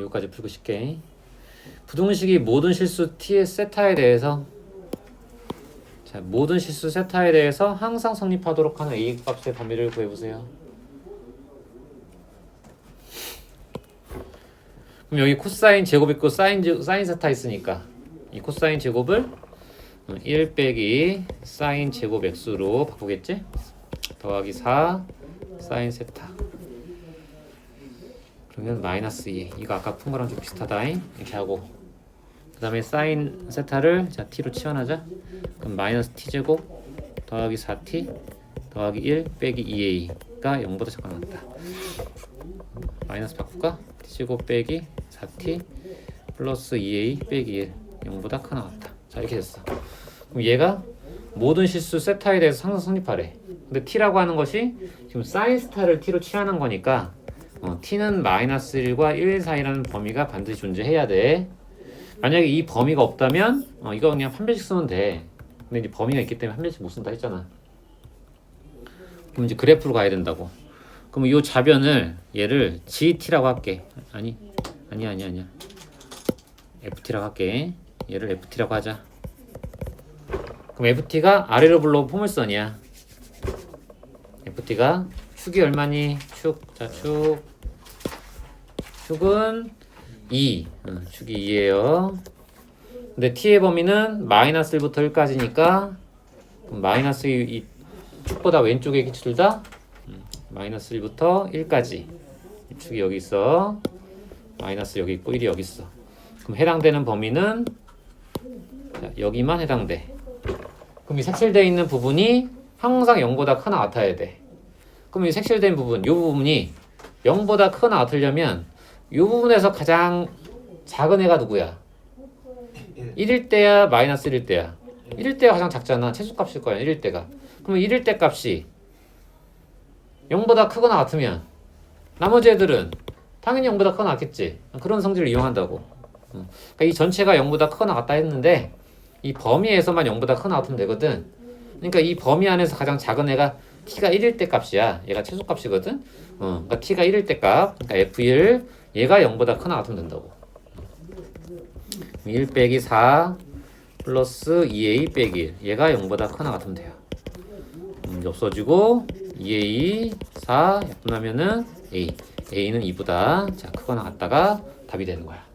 여기까지 풀고 쉽게. 부등식이 모든 실수 t의 세타에 대해서 자 모든 실수 세타에 대해서 항상 성립하도록 하는 a 값의 범위를 구해보세요. 그럼 여기 코사인 제곱 있고 사인 제, 사인 세타 있으니까 이 코사인 제곱을 1 빼기 사인 제곱 x로 바꾸겠지? 더하기 4 사인 세타 그러면 마이너스 2 이거 아까 푼 거랑 좀 비슷하다 이렇게 하고. 그 다음에 사인 세타를 자 t로 치환하자. 그럼 마이너스 t 제곱 더하기 4t 더하기 1 빼기 2a가 0보다 작아 나왔다. 마이너스 바꿀까? t 제곱 빼기 4t 플러스 2a 빼기 1 0보다 크 나왔다. 자 이렇게 됐어. 그럼 얘가 모든 실수 세타에 대해서 항상 성립하래. 근데 t라고 하는 것이 지금 사인 스타를 t로 취하는 거니까 어, t는 마이너스 1과 1 사이라는 범위가 반드시 존재해야 돼. 만약에 이 범위가 없다면 어, 이거 그냥 판별식 쓰면 돼. 근데 이제 범위가 있기 때문에 판별식 못 쓴다 했잖아. 그럼 이제 그래프로 가야 된다고. 그럼 이 좌변을 얘를 GT라고 할게. 아니 아니 아니 아니야. FT라고 할게. 얘를 FT라고 하자. 그럼 FT가 아래로 불러 포물선이야. FT가 축이 얼마니? 축, 자, 축. 축은 2. 어, 축이 2예요. 근데 t의 범위는 마이너스 1부터 1까지니까 마이너스 이, 이 축보다 왼쪽에 기출 다 음, 마이너스 1부터 1까지 이 축이 여기 있어. 마이너스 여기 있고 1이 여기 있어. 그럼 해당되는 범위는 자, 여기만 해당돼. 그럼 이 색칠되어 있는 부분이 항상 0보다 크나 같아야 돼. 그럼 이 색칠된 부분, 이 부분이 0보다 크나 같으려면 이 부분에서 가장 작은 애가 누구야? 1일 때야, 마이너스 1일 때야. 1일 때가 가장 작잖아. 최소값일 거야, 1일 때가. 그러면 1일 때 값이 0보다 크거나 같으면 나머지 애들은 당연히 0보다 크거나 같겠지. 그런 성질을 이용한다고. 음. 그러니까 이 전체가 0보다 크거나 같다 했는데 이 범위에서만 0보다 크거나 같으면 되거든. 그러니까 이 범위 안에서 가장 작은 애가 t가 1일 때 값이야. 얘가 최소값이거든. 어, 그러니까 t가 1일 때 값. 그러니까 f1 얘가 0보다 크나 같으면 된다고. 1 빼기 4 플러스 2a 빼기 1. 얘가 0보다 크나 같으면 돼요. 음, 없어지고 2a 4 약분하면은 a. a는 2보다 자 크거나 같다가 답이 되는 거야.